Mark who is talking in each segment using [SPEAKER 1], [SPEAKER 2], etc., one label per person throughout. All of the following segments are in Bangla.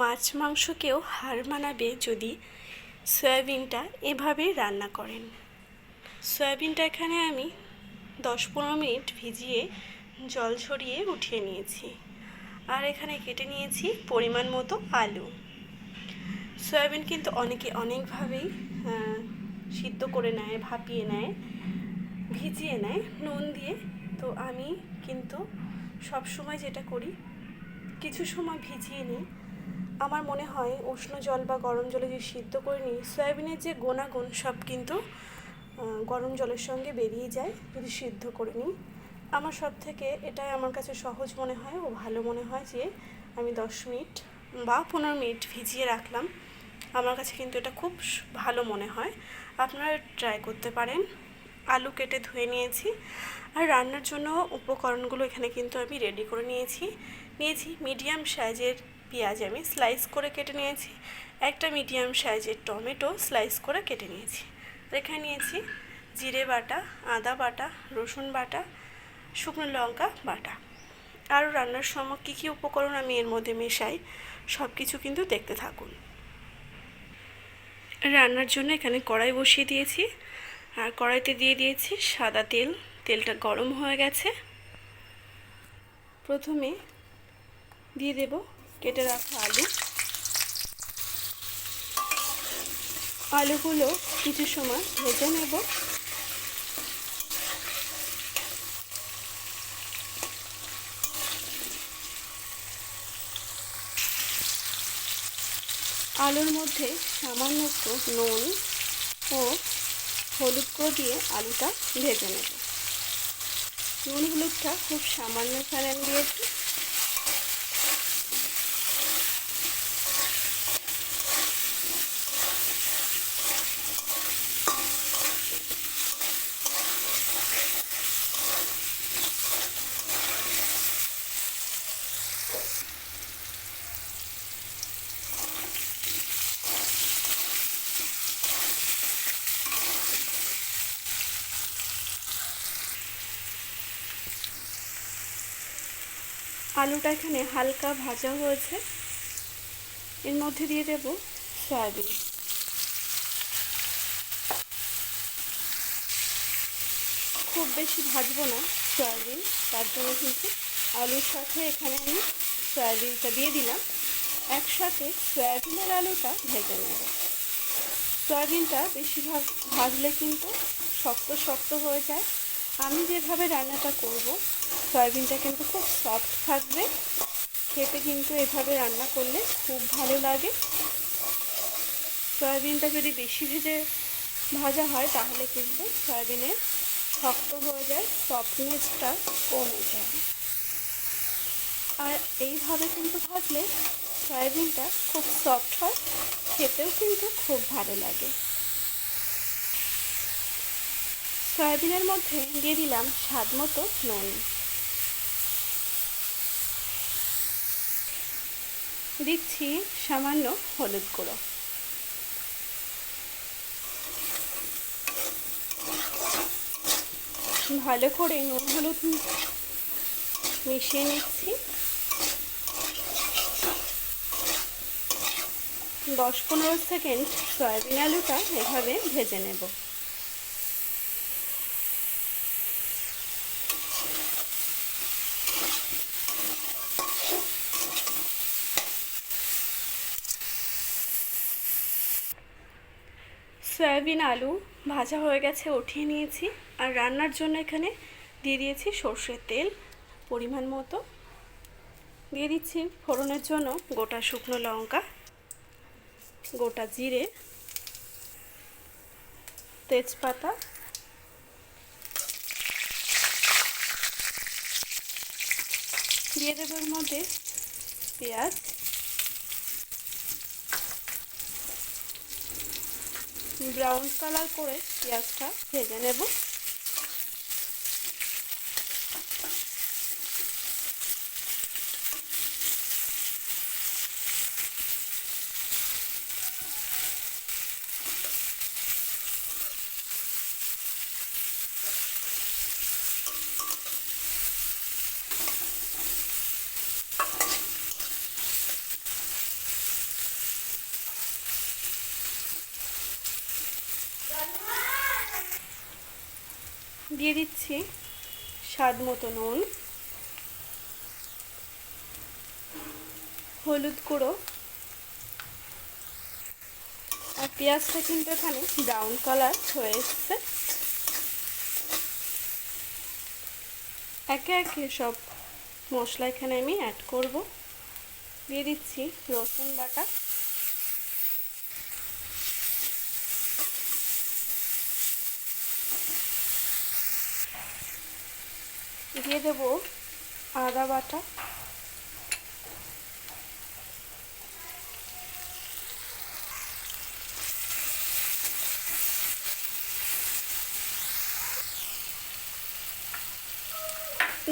[SPEAKER 1] মাছ মাংসকেও হার মানাবে যদি সয়াবিনটা এভাবে রান্না করেন। সয়াবিনটা এখানে আমি দশ পনেরো মিনিট ভিজিয়ে জল ছড়িয়ে উঠিয়ে নিয়েছি। আর এখানে কেটে নিয়েছি পরিমাণ মতো আলু। সয়াবিন কিন্তু অনেকে অনেকভাবেই সিদ্ধ করে নেয়, ভাপিয়ে নেয়, ভিজিয়ে নেয়, নুন দিয়ে। তো আমি কিন্তু সব সময় যেটা করি, কিছু সময় ভিজিয়ে নিই। আমার মনে হয় উষ্ণ জল বা গরম জলে যদি সিদ্ধ করে নিই, সয়াবিনের যে গুণাগুণ সব কিন্তু গরম জলের সঙ্গে বেরিয়ে যায় যদি সিদ্ধ করে নিই। আমার সব থেকে এটাই আমার কাছে সহজ মনে হয় ও ভালো মনে হয় যে, আমি দশ মিনিট বা পনেরো মিনিট ভিজিয়ে রাখলাম। আমার কাছে কিন্তু এটা খুব ভালো মনে হয়। আপনারা ট্রাই করতে পারেন। আলু কেটে ধুয়ে নিয়েছি। আর রান্নার জন্য উপকরণগুলো এখানে কিন্তু আমি রেডি করে নিয়েছি। নিয়েছি মিডিয়াম সাইজের পেঁয়াজ আমি স্লাইস করে কেটে নিয়েছি। একটা মিডিয়াম সাইজের টমেটো স্লাইস করে কেটে নিয়েছি। রেখে নিয়েছি জিরে বাটা, আদা বাটা, রসুন বাটা, শুকনো লঙ্কা বাটা। আরও রান্নার সময় কী কী উপকরণ আমি এর মধ্যে মেশাই সব কিছু কিন্তু দেখতে থাকুন। রান্নার জন্য এখানে কড়াই বসিয়ে দিয়েছি। আর কড়াইতে দিয়ে দিয়েছি সাদা তেল। তেলটা গরম হয়ে গেছে। প্রথমে দিয়ে দেব কেটে রাখা আলু। আলুগুলো কিছু সময় ভেজে নেব। আলুর মধ্যে সামান্য একটু নুন ও হলুদ করে দিয়ে আলুটা ভেজে নেব। নুন হলুদটা খুব সামান্য এখানে আমি দিয়েছি। আলুটা এখানে হালকা ভাজা হয়েছে। এর মধ্যে দিয়ে দেব সয়াবিন। খুব বেশি ভাজবো না সয়াবিন, তার জন্য কিন্তু আলুর সাথে এখানে আমি সয়াবিনটা দিয়ে দিলাম। একসাথে সয়াবিনের আলুটা ভেজে নেব। সয়াবিনটা বেশিরভাগ ভাজলে কিন্তু শক্ত শক্ত হয়ে যায়। আমি যেভাবে রান্নাটা করব সয়াবিনটা কিন্তু খুব সফট থাকবে। খেতে কিন্তু এভাবে রান্না করলে খুব ভালো লাগে। সয়াবিনটা যদি বেশি ভেজে ভাজা হয়, তাহলে কিন্তু সয়াবিনের শক্ত হয়ে যায় সফটনেসটা কমে যায়। আর এইভাবে কিন্তু ভাজলে সয়াবিনটা খুব সফট হয়, খেতেও কিন্তু খুব ভালো লাগে। সয়াবিনের মধ্যে দিয়ে দিলাম স্বাদ মতো নুন। দিচ্ছি সামান্য হলুদ গুঁড়ো। ভালো করে নুন হলুদ মিশিয়ে নিচ্ছি। দশ পনেরো সেকেন্ড সয়াবিন আলুটা এভাবে ভেজে নেব। সয়াবিন, আলু ভাজা হয়ে গেছে, উঠিয়ে নিয়েছি। আর রান্নার জন্য এখানে দিয়ে দিয়েছি সর্ষের তেল পরিমাণ মতো। দিয়ে দিচ্ছি ফোড়নের জন্য গোটা শুকনো লঙ্কা, গোটা জিরে, তেজপাতা। দিয়ে দেবো এর মধ্যে পেঁয়াজ। ব্রাউন কালার করে পেঁয়াজটা ভেজে নেব। দিয়ে দিচ্ছি স্বাদ মতো নুন, হলুদ গুঁড়ো আর পেঁয়াজটা কিন্তু এখানে ব্রাউন কালার হয়ে এসছে। একে একে সব মশলা এখানে আমি অ্যাড করব। দিয়ে দিচ্ছি রসুন বাটা। দিয়ে দেব আদা বাটা।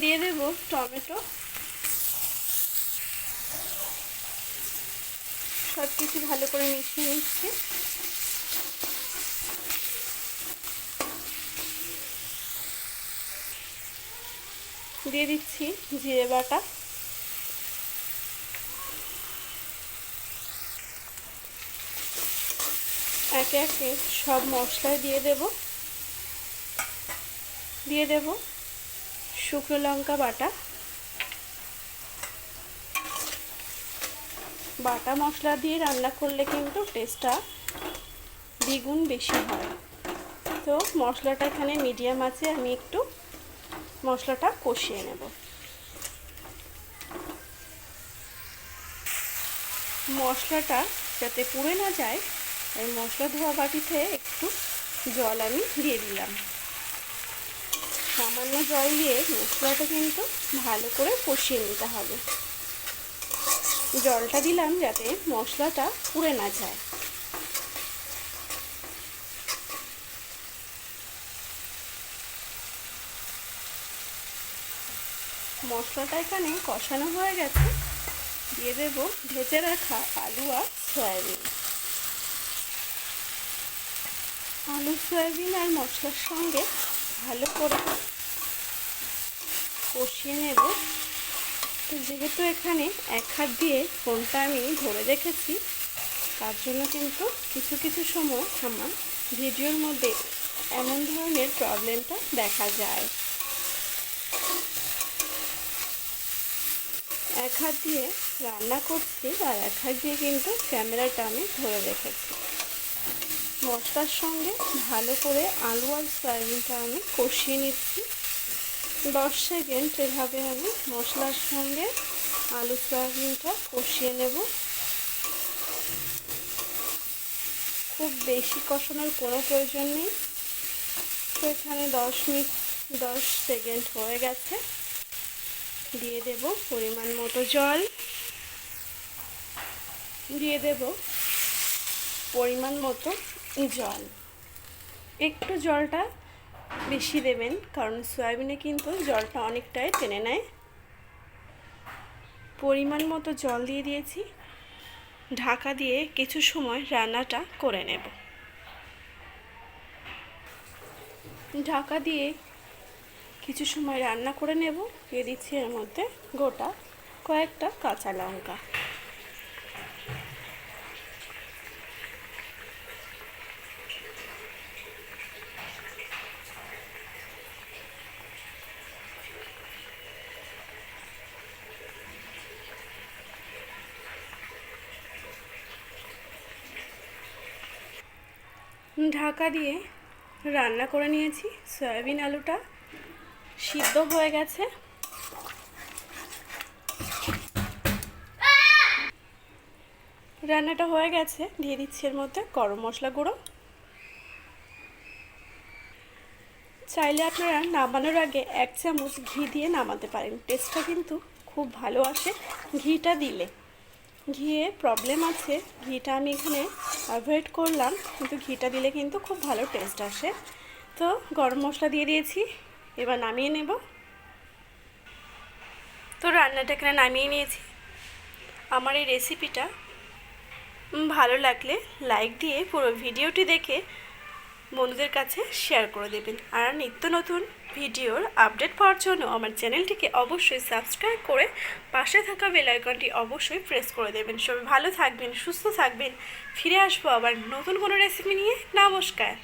[SPEAKER 1] দিয়ে দেব টমেটো। সব কিছু ভালো করে মিশিয়ে নিচ্ছি। দিয়ে দিচ্ছি জিরে বাটা। একে একে সব মশলা দিয়ে দেব। দিয়ে দেব শুকনো লঙ্কা বাটা। বাটা মশলা দিয়ে রান্না করলে কিন্তু টেস্টটা দ্বিগুণ বেশি হয়। তো মশলাটা এখানে মিডিয়াম আছে, আমি একটু মশলাটা কষিয়ে নেব। মশলাটা যাতে পুড়ে না যায়, এই মশলা ধোয়া বাটিতে একটু জল আমি দিয়ে দিলাম। সামান্য জল দিয়ে মশলাটা কিন্তু ভালো করে কষিয়ে নিতে হবে। জলটা দিলাম যাতে মশলাটা পুড়ে না যায়। মশলাটা এখানে কষানো হয়ে গেছে। দিয়ে দেব ভেজে রাখা আলু আর সয়াবিন। আলু, সয়াবিন আর মশলার সঙ্গে ভালো করে কষিয়ে নেব। তো যেহেতু এখানে এক হাত দিয়ে ফোনটা আমি ধরে রেখেছি, তার জন্য কিন্তু কিছু কিছু সময় আমার ভিডিওর মধ্যে এমন ধরনের প্রবলেমটা দেখা যায়। এক হাত দিয়ে রান্না করছি আর এক হাত দিয়ে কিন্তু ক্যামেরাটা আমি ধরে রেখেছি। মশলার সঙ্গে ভালো করে আলু আর সয়াবিনটা আমি কষিয়ে নিচ্ছি। দশ সেকেন্ড এভাবে আমি মশলার সঙ্গে আলু সয়াবিনটা কষিয়ে নেব। খুব বেশি কষানোর কোনো প্রয়োজন নেই। তো এখানে দশ মিনিট, দশ সেকেন্ড হয়ে গেছে। দিয়ে দেব পরিমাণ মতো জল। দিয়ে দেব পরিমাণ মতো জল। একটু জলটা বেশি দেবেন, কারণ সয়াবিনে কিন্তু জলটা অনেকটাই টেনে নেয়। পরিমাণ মতো জল দিয়ে দিয়েছি। ঢাকা দিয়ে কিছু সময় রান্নাটা করে নেব। ঢাকা দিয়ে কিছু সময় রান্না করে নেব। দিয়ে দিচ্ছি এর মধ্যে গোটা কয়েকটা কাঁচা লঙ্কা। ঢাকা দিয়ে রান্না করে নিয়েছি সয়াবিন আলুটা। সিদ্ধ হয়ে গেছে। রান্নাটা হয়ে গেছে। দিয়ে দিচ্ছি এর মধ্যে গরম মশলা গুঁড়ো। চাইলে আপনারা নামানোর আগে এক চামচ ঘি দিয়ে নামাতে পারেন। টেস্টটা কিন্তু খুব ভালো আসে ঘিটা দিলে। ঘিয়ে প্রবলেম আছে। ঘিটা আমি এখানে অ্যাভয়েড করলাম, কিন্তু ঘিটা দিলে কিন্তু খুব ভালো টেস্ট আসে। তো গরম মশলা দিয়ে দিয়েছি। এবার নামিয়ে নেব। তো রান্নাটা এখানে নামিয়ে নিয়েছি। আমার এই রেসিপিটা ভালো লাগলে লাইক দিয়ে পুরো ভিডিওটি দেখে বন্ধুদের কাছে শেয়ার করে দেবেন। আর নিত্য নতুন ভিডিওর আপডেট পাওয়ার জন্য আমার চ্যানেলটিকে অবশ্যই সাবস্ক্রাইব করে পাশে থাকা বেল আইকনটি অবশ্যই প্রেস করে দেবেন। সবাই ভালো থাকবেন, সুস্থ থাকবেন। ফিরে আসব আবার নতুন কোনো রেসিপি নিয়ে। নমস্কার।